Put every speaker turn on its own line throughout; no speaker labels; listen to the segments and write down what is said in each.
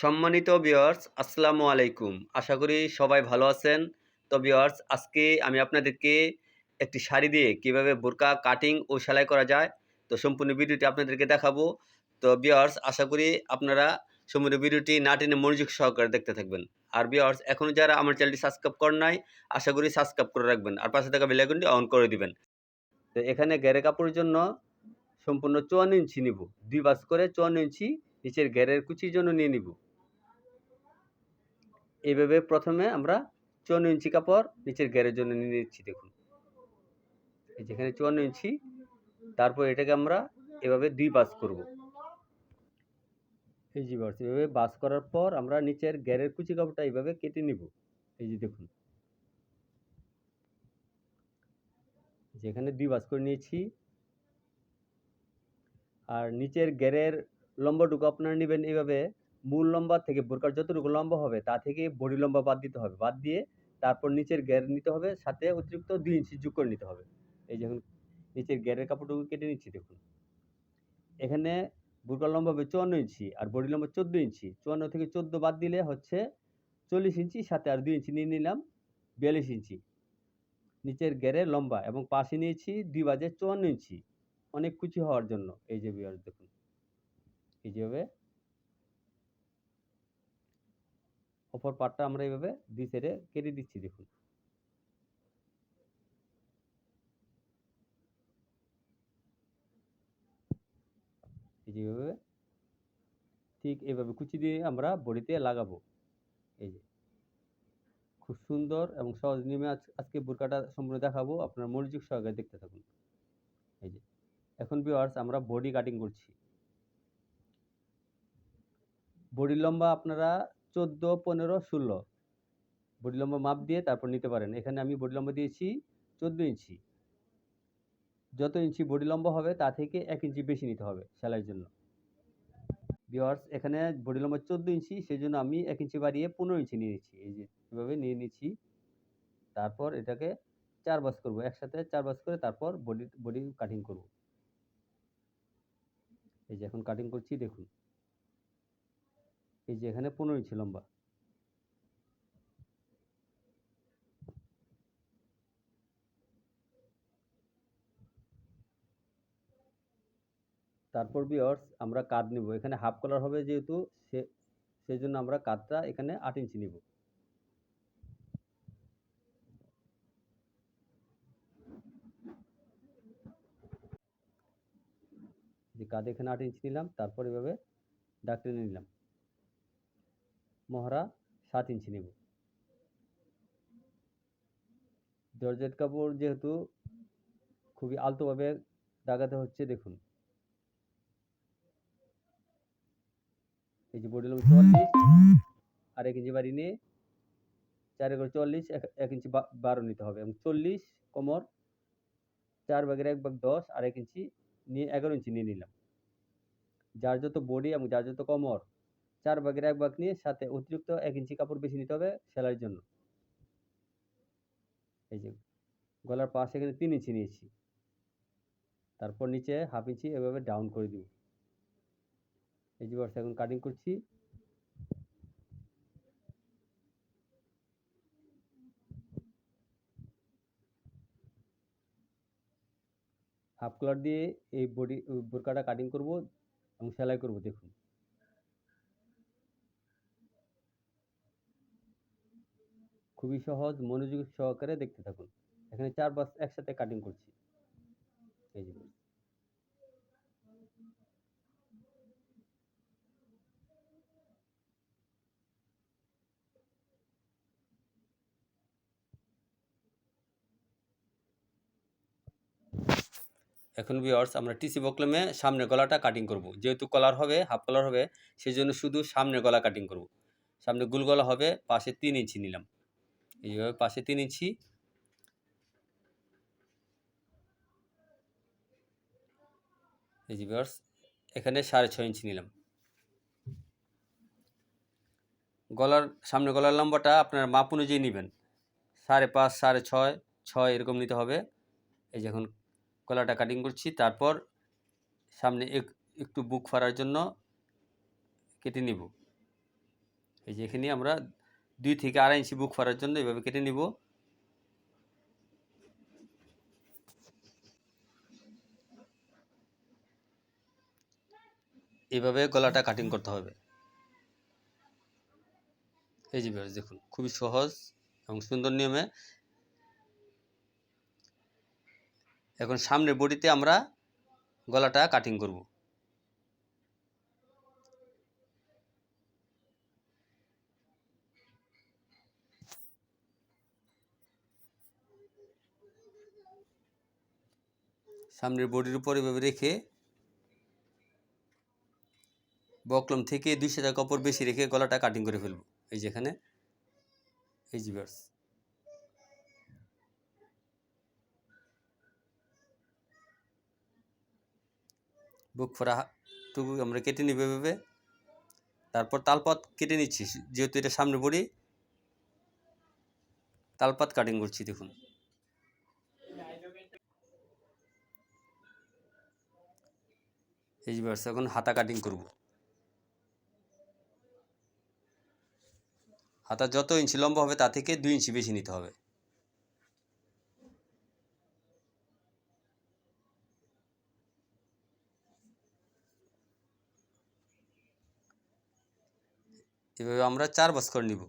সম্মানিত ভিউয়ার্স আসসালামু আলাইকুম। আশা করি সবাই ভালো আছেন। তো ভিউয়ার্স আজকে আমি আপনাদেরকে একটি শাড়ি দিয়ে কীভাবে বোরকা কাটিং ও সেলাই করা যায়, তো সম্পূর্ণ ভিডিওটি আপনাদেরকে দেখাবো। তো ভিউয়ার্স আশা করি আপনারা সম্পূর্ণ ভিডিওটি না টেনে মনোযোগ সহকারে দেখতে থাকবেন। আর ভিউয়ার্স এখনও যারা আমার চ্যানেলটি সাবস্ক্রাইব করেন নাই, আশা করি সাবস্ক্রাইব করে রাখবেন। আর পাশে থাকা বেলাইকনটি অন করে দিবেন। তো এখানে গ্যারে কাপড়ের জন্য সম্পূর্ণ চুয়ান্ন ইঞ্চি নিব। দুই বাস করে চুয়ান্ন ইঞ্চি নিচের গ্যারের কুচির জন্য নিয়ে নিব। এইভাবে প্রথমে আমরা চুয়ান্ন ইঞ্চি কাপড় নিচের গ্যারের জন্য নিয়ে নিচ্ছি, দেখুন। যেখানে চুয়ান্ন ইঞ্চি, তারপর এটাকে আমরা এভাবে দুই বাস করব। এই যে বাস, এভাবে বাস করার পর আমরা নিচের গ্যারের কুচি কাপড়টা এইভাবে কেটে নিব। এই যে দেখুন। যেখানে দুই বাস করে নিয়েছি। আর নিচের গ্যারের লম্বাটুকু আপনারা নেবেন এইভাবে মূল লম্বা থেকে বোরকার যতটুকু লম্বা হবে, তা থেকে বডি লম্বা বাদ দিতে হবে। বাদ দিয়ে তারপর নিচের গ্যার নিতে হবে, সাথে অতিরিক্ত দুই ইঞ্চি যোগ করে নিতে হবে। এই যখন নিচের গ্যারের কাপড়টুকু কেটে নিচ্ছি, দেখুন। এখানে বোরকার লম্বা হবে চুয়ান্ন ইঞ্চি আর বডি লম্বা চোদ্দ ইঞ্চি। চুয়ান্ন থেকে চোদ্দ বাদ দিলে হচ্ছে চল্লিশ ইঞ্চি, সাথে আর দুই ইঞ্চি নিয়ে নিলাম বিয়াল্লিশ ইঞ্চি। নিচের গ্যারের লম্বা এবং পাশে নিয়েছি দুই বাজে চুয়ান্ন ইঞ্চি। অনেক কুচি হওয়ার জন্য। এই যে বিয়ার দেখুন। এই যেভাবে অপর পার্টটা আমরা এইভাবে দুই সাইডে কেটে দিচ্ছি, দেখুন। যেভাবে ঠিক এইভাবে কুচি দিয়ে আমরা বডিতে লাগাবো। এই যে। খুব সুন্দর এবং সহজ নিয়মে আজ- আজকে বোরকাটা সম্পূর্ণ দেখাবো, আপনার মনোযোগ সহকারে দেখতে থাকুন। এই যে। এখন ভিউয়ার্স আমরা বডি কাটিং করছি। বডি লম্বা আপনারা চোদ্দ, পনেরো, ষোলো। বডি লম্বা মাপ দিয়ে তারপর নিতে পারেন। এখানে আমি বডি লম্বা দিয়েছি চোদ্দ ইঞ্চি। যত ইঞ্চি বডি লম্বা হবে, তা থেকে এক ইঞ্চি বেশি নিতে হবে সেলাইয়ের জন্য। ভিওয়ার্স এখানে বডি লম্বা চোদ্দ ইঞ্চি সেই জন্য আমি এক ইঞ্চি বাড়িয়ে পনেরো ইঞ্চি নিয়ে নিচ্ছি এই যে, এভাবে নিয়ে নিচ্ছি তারপর এটাকে চার বাস করব। একসাথে চার বাস করে তারপর বডি বডি কাটিং করব। এই যে, এখন কাটিং করছি, দেখুন। এই যে এখানে পনেরো ইঞ্চি লম্বা। তারপর বিয়ার্স আমরা কাঁধ নিব। এখানে হাফ কলার হবে যেহেতু, সে সেই জন্য আমরা কাঁধটা এখানে আট ইঞ্চি নিব। যে কাঁধ এখানে আট ইঞ্চি নিলাম, তারপর এভাবে টেনে নিলাম। মহড়া সাত ইঞ্চি নেব। জর্জেট কাপড় যেহেতু খুবই আলতোভাবে দাগাতে হচ্ছে, দেখুন। এই যে বডি লম্বা চুয়াল্লিশ আর এক ইঞ্চি বাড়ি নিয়ে চার করে চল্লিশ এক- ইঞ্চি বারো নিতে হবে এবং চল্লিশ কোমর, চার ভাগের এক ভাগ দশ আর এক ইঞ্চি নিয়ে এগারো ইঞ্চি নিয়ে নিলাম। যার যত বডি এবং যার যত কোমর চার ভাগের এক ভাগ নিয়ে সাথে অতিরিক্ত এক ইঞ্চি কাপড় বেশি নিতে হবে সেলাইয়ের জন্য। এই যে গলার পাশ এখানে তিন ইঞ্চি নিয়েছি। তারপর নিচে হাফ ইঞ্চি এভাবে ডাউন করে দিব। এই যে বর্ষ এখন কাটিং করছি। হাফ কলার দিয়ে এই বডি বোরকাটা কাটিং করব এবং সেলাই করব দেখুন। খুবই সহজ মনোযোগ সহকারে দেখতে থাকুন। এখানে চার বাস একসাথে কাটিং করছি। এখন ভিওর্স আমরা টিসি বকলেমে সামনে গলাটা কাটিং করব। যেহেতু কলার হবে হাফ কলার হবে সেই জন্য শুধু সামনে গলা কাটিং করব। সামনে গুল গলা হবে, পাশে তিন ইঞ্চি নিলাম। এইভাবে পাশে তিন ইঞ্চি এখানে সাড়ে ছয় ইঞ্চি নিলাম। গলার, সামনে গলার লম্বাটা আপনার মাপ অনুযায়ী নেবেন। সাড়ে পাঁচ, সাড়ে ছয় ছয় এরকম নিতে হবে। এই যে এখন গলাটা কাটিং করছি, তারপর সামনে এক- একটু বুক ফাড়ার জন্য কেটে নিব। এই যে এখানে আমরা দুই থেকে আড়াই ইঞ্চি বুক ফাড়ার জন্য এভাবে কেটে নিব। এভাবে গলাটা কাটিং করতে হবে। এই যে viewers, দেখুন, খুবই সহজ এবং সুন্দর নিয়মে। এখন সামনের বডিতে আমরা গলাটা কাটিং করব। সামনের বডির উপর এভাবে রেখে বকলম থেকে দুই সাদা কাপড় বেশি রেখে গলাটা কাটিং করে ফেলব। এই যেখানে এই viewers। বুক ফোড়া টুকু আমরা কেটে নিব এভাবে। তারপর তালপাত কেটে নিচ্ছি, যেহেতু এটা সামনে বড়ি তালপাত কাটিং করছি, দেখুন। এই যে viewers, এখন হাতা কাটিং করব। হাতা যত ইঞ্চি লম্বা হবে তা থেকে দুই ইঞ্চি বেশি নিতে হবে। এভাবে আমরা চার বস্কর নিব।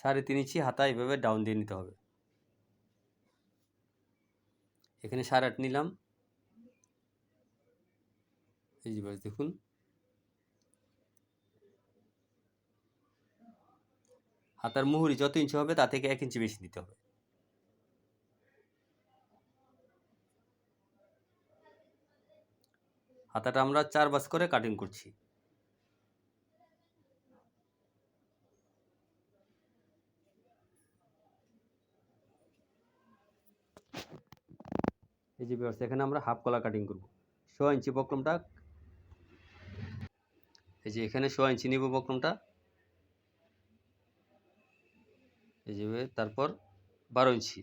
সাড়ে তিন ইঞ্চি হাতা এভাবে ডাউন দিয়ে নিতে হবে। এখানে সাড়ে আট নিলাম। এই যে দেখুন। হাতার মুহুরি যত ইঞ্চি হবে তা থেকে এক ইঞ্চি বেশি দিতে হবে। হাতাটা আমরা চার বাস করে কাটিং করছি। এই যে ব্যবস্থা এখানে আমরা হাফ কলা কাটিং করব। ছ ইঞ্চি বক্রমটা এই যে এখানে ছ ইঞ্চি নিব বক্রমটা এই যে তারপর বারো ইঞ্চি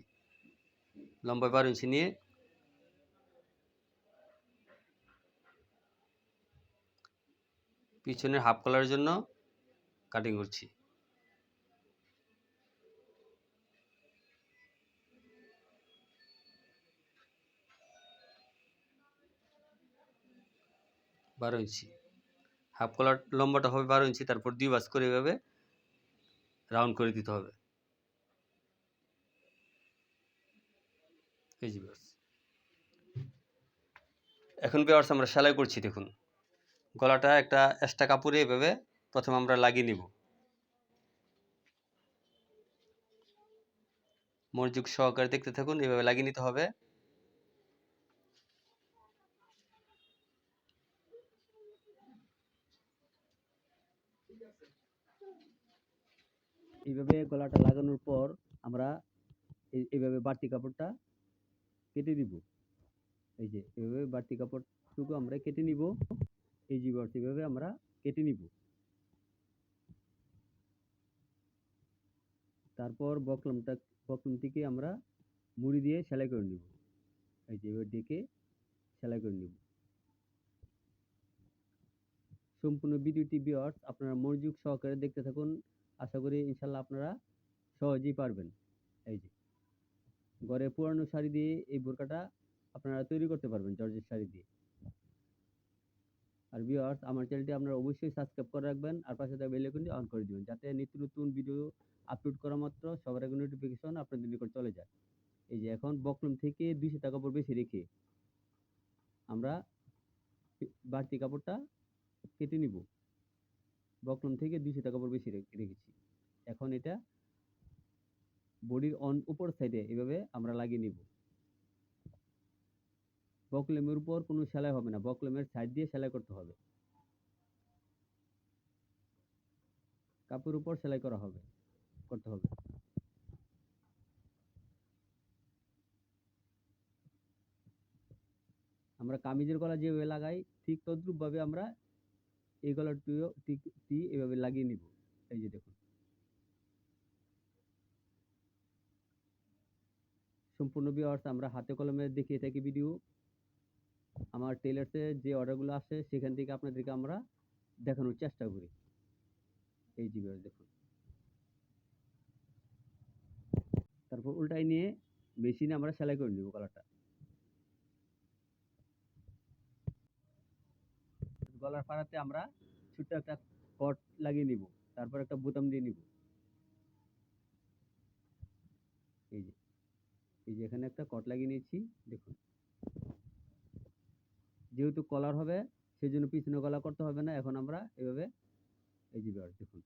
লম্বায় বারো ইঞ্চি নিয়ে পিছনের হাফ কলারের জন্য কাটিং করছি। বারো ইঞ্চি হাফ কলার লম্বাটা হবে বারো ইঞ্চি, তারপর দুই বাস করে এভাবে রাউন্ড করে দিতে হবে। এখন বিয়ার্স আমরা সেলাই করছি, দেখুন। গলাটা একটা এক্সট্রা কাপড়ে এভাবে প্রথমে আমরা লাগিয়ে নিব। মনোযোগ সহকারে দেখতে থাকুন, এভাবে লাগিয়ে নিতে হবে। এইভাবে গলাটা লাগানোর পর আমরা এইভাবে বাড়তি কাপড়টা কেটে দিব এই যে, এইভাবে বাড়তি কাপড়টুকু আমরা কেটে নিব। এই যে এইভাবে আমরা কেটে নিব। তারপর বকলমটা বকলমটিকে আমরা মুড়ি দিয়ে সেলাই করে নিব। এই যে এভাবে ডেকে সেলাই করে নিব। সম্পূর্ণ ভিডিওটি ভিউয়ার্স আপনারা মনোযোগ সহকারে দেখতে থাকুন। আশা করি ইনশাল্লাহ আপনারা সহজেই পারবেন। এই যে, ঘরে পুরানো শাড়ি দিয়ে এই বোরকাটা আপনারা তৈরি করতে পারবেন, জর্জের শাড়ি দিয়ে। আর ভিউয়ার্স আমার চ্যানেলটি আপনারা অবশ্যই সাবস্ক্রাইব করে রাখবেন আর পাশে থাকা বেল আইকনটি অন করে দিবেন, যাতে নিত্য নতুন ভিডিও আপলোড করা মাত্র সবার আগে নোটিফিকেশন আপনাদের নিকট চলে যায়। এই যে, এখন বকলম থেকে দুইশো টাকা কাপড় বেশি রেখে আমরা বাড়তি কাপড়টা কেটে নিব। বকলম থেকে দুইশো টাকা কাপড় বেশি রেখেছি। এখন এটা বডির অন উপর সাইডে এভাবে আমরা লাগিয়ে নিব। বকলেমের উপর কোনো সেলাই হবে না, বকলেমের সাইড দিয়ে সেলাই করতে হবে। কাপড়ের উপর সেলাই করা হবে, করতে হবে। আমরা কামিজের গলা যেভাবে লাগাই, ঠিক তদ্রুপ ভাবে আমরা এই কালার ঠিক টি এভাবে লাগিয়ে নিব। এই যে দেখুন। সম্পূর্ণ ভিওয়ার্স আমরা হাতে কলমে দেখিয়ে থাকি ভিডিও আমার টেলার্সে যে অর্ডারগুলো আসে, সেখান থেকে আপনাদেরকে আমরা দেখানোর চেষ্টা করি। এই যে দেখুন। তারপর উল্টাই নিয়ে মেশিনে আমরা সেলাই করে নেব কালারটা গলার পাড়াতে আমরা ছোট্ট একটা কট লাগিয়ে নিব, তারপর একটা বোতাম দিয়ে নিব। এই যে এই যে এখানে একটা কট লাগিয়ে নিয়েছি, দেখুন। যেহেতু কলার হবে সেই জন্য পিছনে গলা করতে হবে না, এখন আমরা এভাবে, এই যে দেখুন।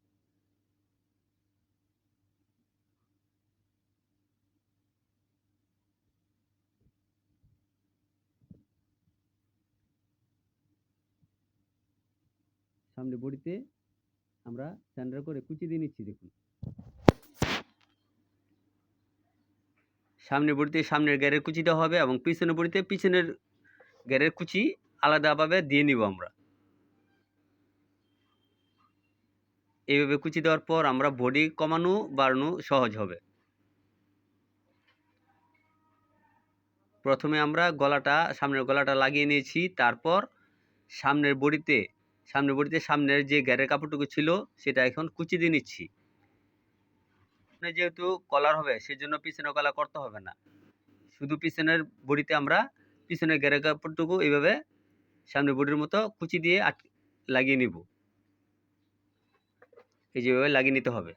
সামনে বডিতে আমরা সেন্টার করে কুচি দিয়ে নিচ্ছি, দেখুন। সামনের বডিতে সামনের গ্যারের কুচি দেওয়া হবে এবং পিছনের বডিতে পিছনের গ্যারের কুচি আলাদাভাবে দিয়ে নিব আমরা। এইভাবে কুচি দেওয়ার পর আমরা বডি কমানো, বাড়ানো সহজ হবে। প্রথমে আমরা গলাটা, সামনের গলাটা লাগিয়ে নিয়েছি, তারপর সামনের বডিতে সামনের বডিতে সামনের যে গ্যারের কাপড়টুকু ছিল, সেটা এখন কুচি দিয়ে নিচ্ছি। সামনে যেহেতু কলার হবে, সেজন্য পিছনে কলা করতে হবে না। শুধু পিছনের বডিতে আমরা পিছনের গ্যারের কাপড়টুকু এইভাবে সামনের বডির মতো কুচি দিয়ে আট, লাগিয়ে নিব। এই যেভাবে লাগিয়ে নিতে হবে।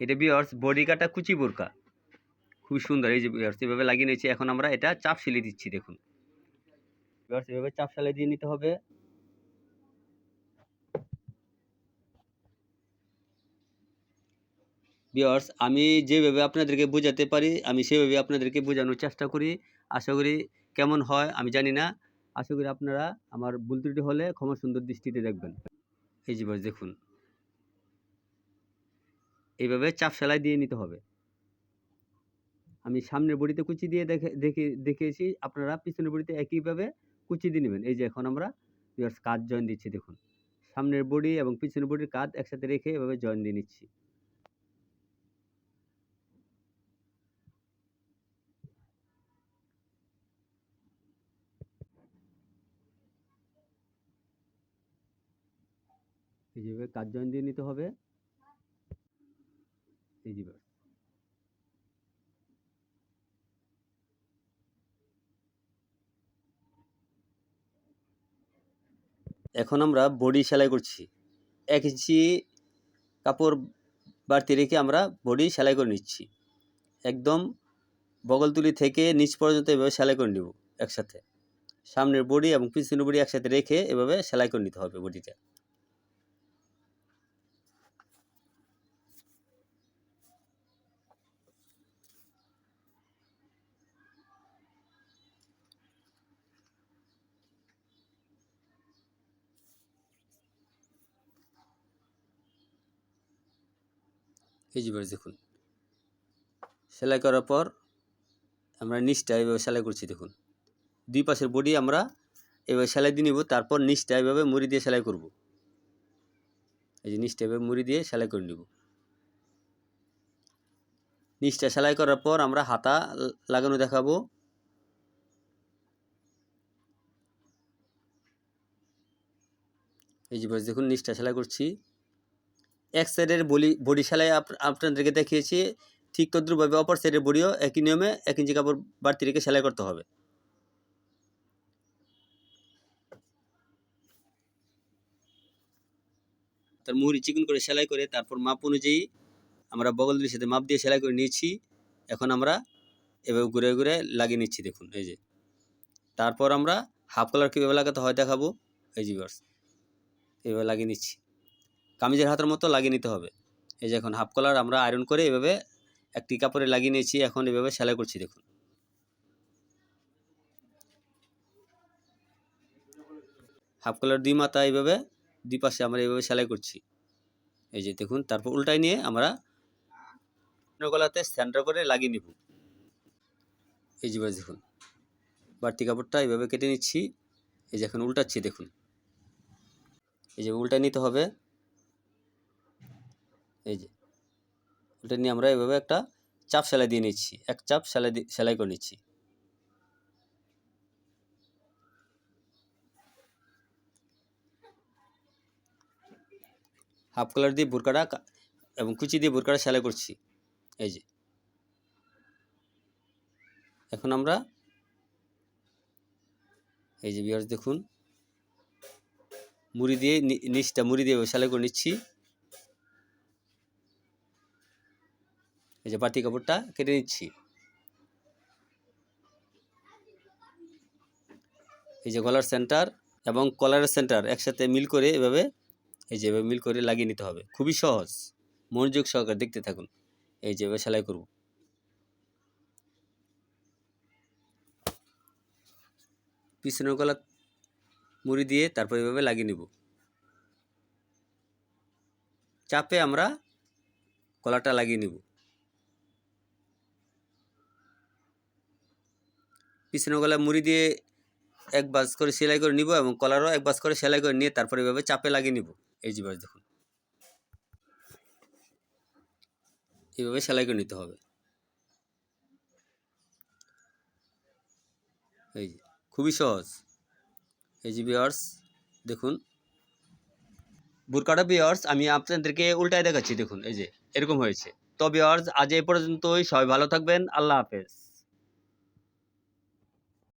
এটা বিয়ার্স বডি কাটা কুচি বোরকা। খুব সুন্দর। এই যে বিয়ার্স এভাবে লাগিয়ে নিয়েছি। এখন আমরা এটা চাপ সেলে দিচ্ছি, দেখুন। বিয়ার্স এভাবে চাপ সেলাই দিয়ে নিতে হবে। বিয়ার্স আমি যেভাবে আপনাদেরকে বোঝাতে পারি, আমি সেভাবে আপনাদেরকে বোঝানোর চেষ্টা করি। আশা করি কেমন হয়, আমি জানি না। আশা করি আপনারা আমার ভুল ত্রুটি হলে ক্ষমা সুন্দর দৃষ্টিতে দেখবেন। এই যে দেখুন। এইভাবে চাপ সেলাই দিয়ে নিতে হবে। আমি সামনের বডিতে কুচি দিয়ে দেখে দেখে, দেখিয়েছি, আপনারা পিছনের বডিতে একইভাবে কুচি দিয়ে নেবেন। এই যে এখন আমরা বিয়ার্স কাজ জয়েন দিচ্ছি, দেখুন। সামনের বডি এবং পিছনের বডির কাজ একসাথে রেখে এভাবে জয়েন দিয়ে নিচ্ছি। এই যেভাবে কাজ জয়েন দিয়ে নিতে হবে। এই যে এখন আমরা বডি সেলাই করছি। এক ইঞ্চি কাপড় বাড়তি রেখে আমরা বডি সেলাই করে নিচ্ছি। একদম বগলতুলি থেকে নিচ পর্যন্ত এভাবে সেলাই করে নিব একসাথে। সামনের বডি এবং পিছনের বডি একসাথে রেখে এভাবে সেলাই করে নিতে হবে বডিটা। এই যে দেখুন। সেলাই করার পর আমরা নিচটা এভাবে সেলাই করছি দেখুন। দুই পাশের বডি আমরা এভাবে সেলাই দিয়ে নিব, তারপর নিচটা এভাবে মুড়ি দিয়ে সেলাই করব। এই যে নিচটা এভাবে মুড়ি দিয়ে সেলাই করে নিব। নিচটা সেলাই করার পর আমরা হাতা লাগানো দেখাবো। এই যে দেখুন নিচটা সেলাই করছি। এক সাইডের সেলাই আপ- আপনাদেরকে দেখিয়েছি, ঠিক তদ্রুপভাবে অপর সাইডের বডিও একই নিয়মে এক ইঞ্চি কাপড় বাড়তি রেখে সেলাই করতে হবে। তার মুহুরি চিকন করে সেলাই করে তারপর মাপ অনুযায়ী আমরা বগলের সাথে মাপ দিয়ে সেলাই করে নিয়েছি। এখন আমরা এভাবে ঘুরে ঘুরে লাগিয়ে নিচ্ছি, দেখুন, এই যে। তারপর আমরা হাফ কালার কীভাবে লাগাতে হয় দেখাবো। এই যে বার্স এভাবে লাগিয়ে নিচ্ছি। কামিজের হাতের মতো লাগিয়ে নিতে হবে। এই যে এখন হাফ কলার আমরা আয়রন করে এভাবে একটি কাপড়ে লাগিয়ে নিয়েছি, এখন এভাবে সেলাই করছি, দেখুন। হাফ কলার দুই মাথা এইভাবে দুই পাশে আমরা এইভাবে সেলাই করছি। এই যে দেখুন, তারপর উল্টাই নিয়ে আমরা গলাতে সেন্টার করে লাগিয়ে নিব। এই যে দেখুন, বাড়তি কাপড়টা এইভাবে কেটে নিচ্ছি। এই যে এখন উল্টাচ্ছি, দেখুন। এই যে উল্টায় নিতে হবে।
এই যে এটা নিয়ে আমরা এভাবে একটা চাপ সেলাই দিয়ে নিচ্ছি, এক চাপ সেলাই দি- সেলাই করে নিচ্ছি। হাফ কালার দিয়ে বোরকাটা এবং কুচি দিয়ে বোরকাটা সেলাই করছি, এই যে। এখন আমরা, এই যে বিয়ার্স দেখুন, মুড়ি দিয়ে নিচটা মুড়ি দিয়ে সেলাই করে নিচ্ছি। এই যে বাতি কাপড়টা কেটে নিচ্ছি। এই যে গলার সেন্টার এবং কলারের সেন্টার একসাথে মিল করে এভাবে, এই যে এভাবে মিল করে লাগিয়ে নিতে হবে। খুবই সহজ। মনোযোগ সহকারে দেখতে থাকুন। এই যে এভাবে সেলাই করব। পিছনের গলা মুড়ি দিয়ে তারপর এভাবে লাগিয়ে নিব। চাপে আমরা কলারটা লাগিয়ে নিব। পিছনের গলা মুড়ি দিয়ে এক বাস করে সেলাই করে নিব এবং কলারও এক বাস করে সেলাই করে নিয়ে তারপরে এভাবে চাপে লাগিয়ে নিব। এই যে বাস দেখুন। এইভাবে সেলাই করে নিতে হবে। এই যে, খুবই সহজ। এই যে বিয়ার্স দেখুন। বুরকাটা বিয়ার্স আমি আপনাদেরকে উল্টায় দেখাচ্ছি, দেখুন, এই যে, এরকম হয়েছে। তো বিয়ার্স আজ এই পর্যন্তই। সবাই ভালো থাকবেন। আল্লাহ হাফেজ।